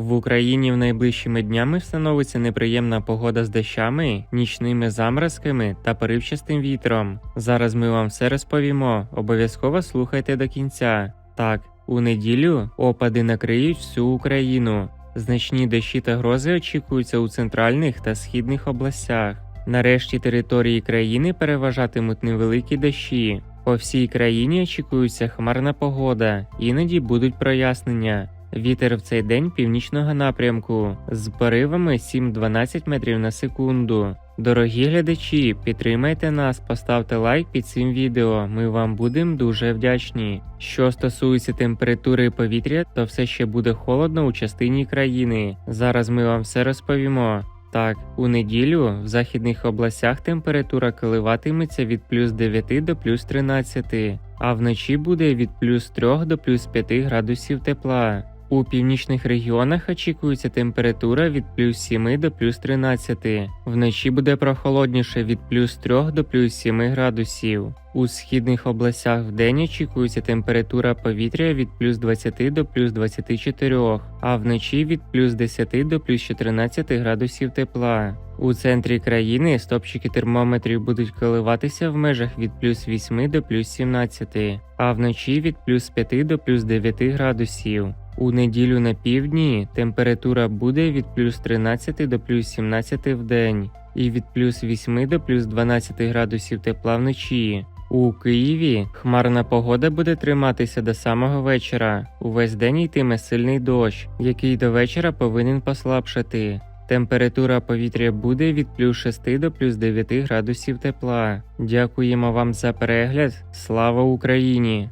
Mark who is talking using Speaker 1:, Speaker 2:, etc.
Speaker 1: В Україні в найближчими днями встановиться неприємна погода з дощами, нічними заморозками та поривчастим вітром. Зараз ми вам все розповімо. Обов'язково слухайте до кінця. Так, у неділю опади накриють всю Україну. Значні дощі та грози очікуються у центральних та східних областях. Нарешті території країни переважатимуть невеликі дощі. По всій країні очікується хмарна погода, іноді будуть прояснення. Вітер в цей день північного напрямку з поривами 7-12 метрів на секунду. Дорогі глядачі, підтримайте нас, поставте лайк під цим відео. Ми вам будемо дуже вдячні. Що стосується температури повітря, то все ще буде холодно у частині країни. Зараз ми вам все розповімо. Так, у неділю в західних областях температура коливатиметься від плюс 9 до плюс 13, а вночі буде від плюс 3 до плюс 5 градусів тепла. У північних регіонах очікується температура від плюс 7 до плюс 13. Вночі буде прохолодніше від плюс 3 до плюс 7 градусів. У східних областях вдень очікується температура повітря від плюс 20 до плюс 24, а вночі від плюс 10 до плюс 14 градусів тепла. У центрі країни стопчики термометрів будуть коливатися в межах від плюс 8 до плюс 17, а вночі від плюс 5 до плюс 9 градусів. У неділю на півдні температура буде від плюс 13 до плюс 17 в день і від плюс 8 до плюс 12 градусів тепла вночі. У Києві хмарна погода буде триматися до самого вечора. Увесь день йтиме сильний дощ, який до вечора повинен послабшати. Температура повітря буде від плюс 6 до плюс 9 градусів тепла. Дякуємо вам за перегляд. Слава Україні!